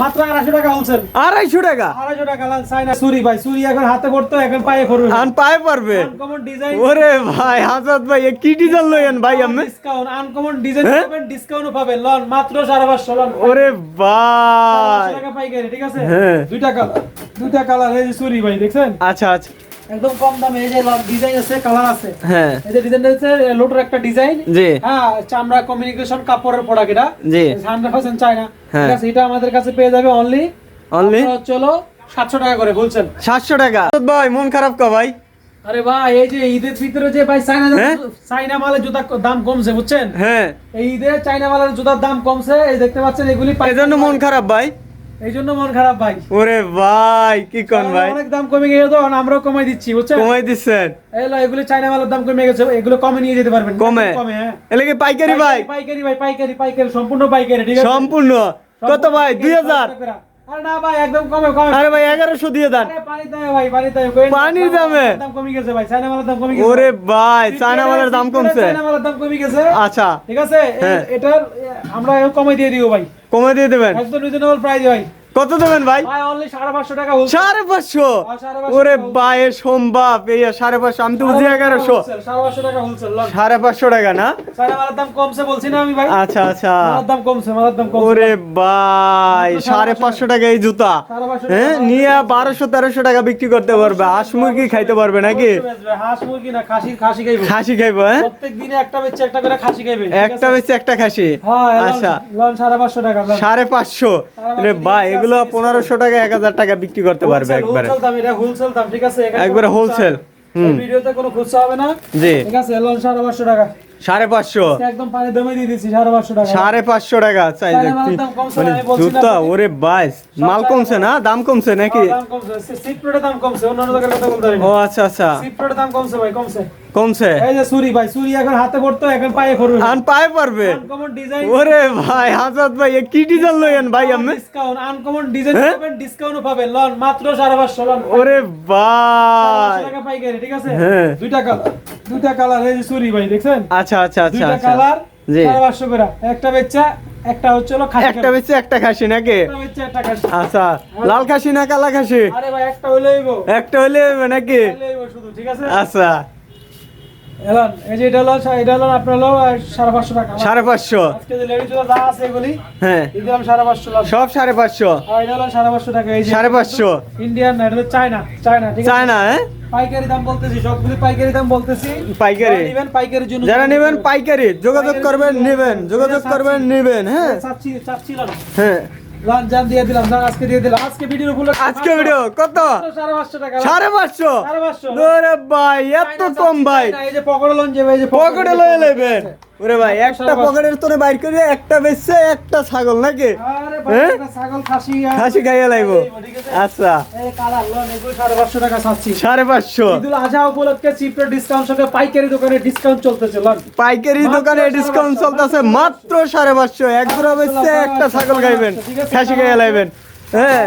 মাত্র আড়াইশো টাকা হোলসেল আড়াইশো টাকা? আড়াইশো টাকা লাল চাইনা সুরি ভাই সুরি এখন হাতে করতো এখন পায়ে করবে। আন পায়ে পারবে আনকমন ডিজাইন ওরে ভাই হাজার ভাই কি ডিজাইন লইয়েন ভাই আমি ডিসকাউন্ট আনকমন ডিজাইন? পাবেন ডিসকাউন্টও পাবেন। লন মাত্র সাড়ে পাঁচশো লন। ওরে ভাই। টাকা পাইকারি ঠিক আছে? হ্যাঁ। দুইটা কালার দুইটা কালার এই সুরি ভাই দেখছেন? আচ্ছা আচ্ছা। একদম কম দামে এই যে ডিজাইন আছে কালার আছে। হ্যাঁ। এই যে ডিজাইনটা হচ্ছে লোটোর একটা ডিজাইন জি। হ্যাঁ চামড়া কমিউনিকেশন কাপড়ের প্রোডাক্ট এটা। জি। হান্ড্রেড পার্সেন্ট চায়না হ্যাঁ। ঠিক আছে এটা আমাদের কাছে পেয়ে যাবে অনলি অনলি চলো সাতশো টাকা করে বলছেন সাতশো টাকা। ভাই মন খারাপ কা ভাই। আরে ভাই এই যে ঈদের ভিতরে যে ভাই চাইনা হ্যাঁ? চাইনা মালের জুতার দাম কমছে বুঝছেন? হ্যাঁ। এই ঈদে চাইনা মালের জুতার দাম কমছে এই দেখতে পাচ্ছেন এগুলি এই জন্য মন খারাপ ভাই। এই জন্য মন খারাপ ভাই। ওরে ভাই কি কোন ভাই? অনেক দাম কমে তো আমরাও কমাই দিচ্ছি বুঝছেন? কমাই দিচ্ছেন? এলো এগুলি চাইনা মালের দাম কমে গেছে এগুলো কমে নিয়ে যেতে পারবেন। কমে? কমে হ্যাঁ। পাইকারি ভাই? পাইকারি ভাই পাইকারি পাইকারি সম্পূর্ণ পাইকারি ঠিক আছে? সম্পূর্ণ? কত ভাই? আরে না ভাই একদম কমে কমে। আরে ভাই এগারোশো দিয়ে দেন। পানির দামে ভাই পানির দামে। পানির দামে? দাম কমে গেছে ভাই চাইনা মালের দাম কমে গেছে ওরে ভাই। মালের দাম কমছে। চাইনা মালের দাম কমে গেছে। আচ্ছা ঠিক আছে? হ্যাঁ। এটার আমরা এও কমে দিয়ে দিব ভাই। কমে দিয়ে দেবেন। একদম রিজনেবল প্রাইস ভাই কত দেবেন ভাই? সাড়ে পাঁচশো হ্যাঁ, ওরে টাকা ভাই এ সম্ভব। এই সাড়ে পাঁচশো আমি তো বুঝি এগারোশো। সাড়ে পাঁচশো টাকা না? আচ্ছা আচ্ছা। ওরে বাই সাড়ে পাঁচশো টাকা এই জুতা। হ্যাঁ নিয়ে বারোশো তেরোশো টাকা বিক্রি করতে পারবে। হাঁস মুরগি খাইতে পারবে নাকি? হাঁস মুরগি না খাসি খাইবে। হ্যাঁ? একটা? বেশি একটা খাসি হ্যাঁ আচ্ছা। সাড়ে পাঁচশো টাকা সাড়ে পাঁচশো। রে ভাই এগুলো পনেরোশো টাকা এক হাজার টাকা বিক্রি করতে পারবে একবারে। wholesale দাম, এটা wholesale দাম, ঠিক আছে? একবারে হোলসেল ভিডিওতে কোনো খুচরা হবে না। জি। ঠিক আছে টাকা। সাড়ে পাঁচশো। একদম পানি দমে দিয়ে দিচ্ছি সাড়ে পাঁচশো টাকা। সাড়ে পাঁচশো চাই মানে জুতা ওরে বাইস মাল কমছে না? দাম কমছে নাকি? দাম কমছে। সিট প্লেটের দাম কমছে অন্যান্য জায়গার কথা বলতে পারি ও আচ্ছা আচ্ছা। দাম কমছে ভাই কমছে। কমছে? এই যে সুরি ভাই সুরি এখন হাতে করতো এখন পায়ে করবে আন পায়ে পারবে ওরে ভাই হাজার ভাই কি ডিজাইন লইয়েন ভাই আমি ডিসকাউন্ট আনকমন ডিজাইন? পাবেন ডিসকাউন্টও পাবেন। লন মাত্র সাড়ে পাঁচশো লন। ওরে ভাই। টাকা পাইকারি ঠিক আছে? হ্যাঁ। দুইটা কালার দুইটা কালার এই যে সুরি ভাই দেখছেন? আচ্ছা আচ্ছা আচ্ছা আচ্ছা আচ্ছা। কালার জি। করে। একটা বেচা একটা হচ্ছে হলো খাসি একটা বেশি একটা খাসি নাকি? একটা বেচা একটা খাসি। আচ্ছা লাল খাসি না কালা খাসি? আরে ভাই একটা হইলেই একটা নাকি? শুধু ঠিক আছে? আচ্ছা। এলান এই যে এটা হলো এটা হলো আপনার হলো সাড়ে পাঁচশো টাকা। সাড়ে পাঁচশো? আজকে যে লেডিস যা আছে এগুলি হ্যাঁ। দিলাম সাড়ে পাঁচশো সব সাড়ে পাঁচশো? আর এটা হলো সাড়ে পাঁচশো টাকা এই যে সাড়ে পাঁচশো? ইন্ডিয়ান না এটা হলো চায়না চায়না ঠিক আছে? চায় না হ্যাঁ? পাইকারি দাম বলতেছি সবগুলি পাইকারি দাম বলতেছি। পাইকারি? নেবেন পাইকারির জন্য যারা নেবেন পাইকারি যোগাযোগ করবেন নেবেন যোগাযোগ করবেন নেবেন হ্যাঁ। চাচ্ছি চাচ্ছিলাম। হ্যাঁ। লান জান দিয়ে দিলাম জান আজকে দিয়ে দিলাম। আজকে ভিডিওর উপলক্ষে আজকে ভিডিও কত? সাড়ে পাঁচশো টাকা। ওরে ভাই এত কম ভাই। এই যে পকেটে লন যে পকেটে লয়ে নেবেন। ওরে ভাই একটা পকেটের তোরে বাইর করে একটা বেচছে একটা ছাগল নাকি? হ্যাঁ? খাসি খাইয়া লাগবো আচ্ছা। সাড়ে পাঁচশো উপলক্ষে চিপের ডিসকাউন্ট সঙ্গে পাইকারি দোকানে ডিসকাউন্ট চলতেছে পাইকারি মাত্র দোকানে সাড়ে ডিসকাউন্ট পাঁচশো, চলতেছে মাত্র সাড়ে পাঁচশো। এক জোড়া বেচছে একটা ছাগল খাইবেন। খাসি খাইয়া লাইবেন। হ্যাঁ।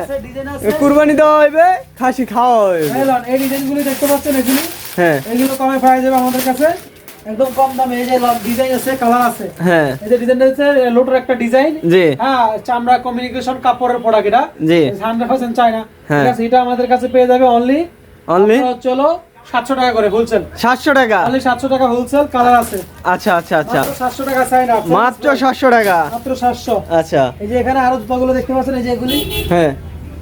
কুরবানি দেওয়া হইবে খাসি খাওয়া হইবে। এই ডিজাইনগুলি দেখতে পাচ্ছেন এগুলি? হ্যাঁ। এগুলো কমে পাওয়া যাবে আমাদের কাছে। একদম কম দামে এই যে ডিজাইন আছে কালার আছে। হ্যাঁ। এই যে ডিজাইনটা হচ্ছে লোটোর একটা ডিজাইন জি। হ্যাঁ চামড়া কমিউনিকেশন কাপড়ের প্রোডাক্ট এটা। জি। হান্ড্রেড পার্সেন্ট চায়না হ্যাঁ। ঠিক আছে এটা আমাদের কাছে পেয়ে যাবে অনলি অনলি চলো টাকা করে হোলসেল টাকা? অনলি সাতশো টাকা হোলসেল কালার আছে। আচ্ছা আচ্ছা আচ্ছা। মাত্র সাতশো টাকা চায়না মাত্র সাতশো টাকা? মাত্র সাতশো। আচ্ছা। এই যে এখানে আরও জুতাগুলো দেখতে পাচ্ছেন এই যে এগুলি। হ্যাঁ।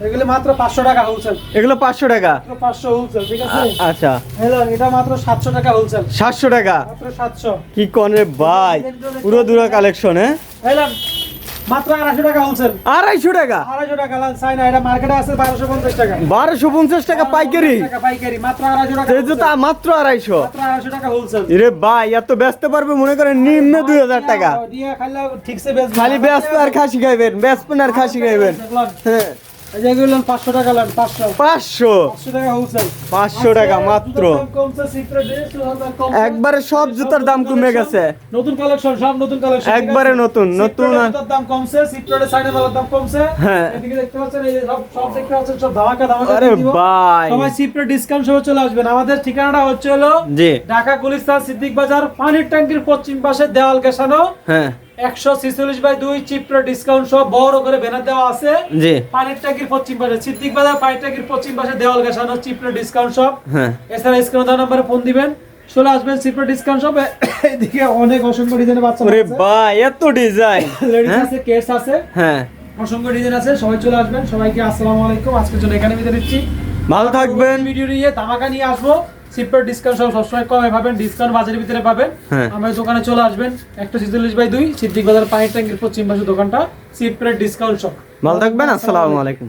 এগুলি মাত্র পাঁচশো টাকা হোলসেল এগুলো পাঁচশো টাকা? মাত্র পাঁচশো হোলসেল ঠিক আছে? আচ্ছা। হ্যালো এটা মাত্র সাতশো টাকা হোলসেল সাতশো টাকা? মাত্র সাতশো। কি কনে ভাই? পুরো দূরা কালেকশন হ্যাঁ? হ্যালো মাত্র আড়াইশো টাকা হোলসেল আড়াইশো টাকা? আড়াইশো টাকা লাল চাইনা এটা মার্কেটে আছে বারোশো পঞ্চাশ টাকা। বারোশো পঞ্চাশ টাকা পাইকারি? টাকা পাইকারি মাত্র আড়াইশো টাকা সেই জুতা মাত্র আড়াইশো? মাত্র আড়াইশো টাকা হোলসেল রে ভাই এত ব্যস্ত পারবে মনে করেন নিম্ন দুই হাজার টাকা। দিয়ে খাইলে ঠিকসে বেচবেন। খালি ব্যস্ত আর খাসি খাইবেন ব্যস্ত আর খাসি খাইবেন। হ্যাঁ। এই পাঁচশো টাকা পাঁচশো। পাঁচশো? টাকা মাত্র। একবারে সব জুতার দাম কমে গেছে। নতুন কালেকশন সব নতুন কালেকশন একবারে নতুন, নতুন দাম কমছে দাম হ্যাঁ। এদিকে দেখতে পাচ্ছেন এই সব সব দেখতে পাচ্ছেন সব ধামাকা ধামাকা আরে ভাই। সবাই সিপ্রেট ডিসকাউন্ট সহ চলে আসবেন। আমাদের ঠিকানাটা হচ্ছে হলো জি। ঢাকা গুলিস্তান সিদ্দিক বাজার পানির ট্যাঙ্কির পশ্চিম পাশে দেওয়াল গেছানো হ্যাঁ। একশো ছেচল্লিশ বাই দুই চিপ্র ডিসকাউন্ট সব বড় করে ব্যানার দেওয়া আছে। জি। পানির ট্যাঙ্কির পশ্চিম পাশে সিদ্দিক বাজার পানির ট্যাঙ্কির পশ্চিম পাশে দেওয়াল গাছানো চিপ্র ডিসকাউন্ট সব হ্যাঁ। এছাড়া স্ক্রিনে দেওয়া নাম্বারে ফোন দিবেন। চলে আসবেন চিপ্র ডিসকাউন্ট সব এদিকে অনেক অসংখ্য ডিজাইনের বাচ্চা ওরে ভাই এত ডিজাইন লেডিস আছে কেস আছে। হ্যাঁ। অসংখ্য ডিজাইন আছে সবাই চলে আসবেন। সবাইকে আসসালামু আলাইকুম। আজকের জন্য এখানে বিদায় দিচ্ছি ভালো থাকবেন। ভিডিও নিয়ে ধামাকা নিয়ে আসব। সিপার ডিসকাউন্ট সব সবসময় কমে পাবেন ডিসকাউন্ট বাজারের ভিতরে পাবেন। আমাদের আমার দোকানে চলে আসবেন একটা ছিচল্লিশ বাই দুই সিদ্দিক বাজার পানির ট্যাঙ্কের পশ্চিম পাশে দোকানটা সিপার ডিসকাউন্ট সব ভালো থাকবেন আসসালামু আলাইকুম।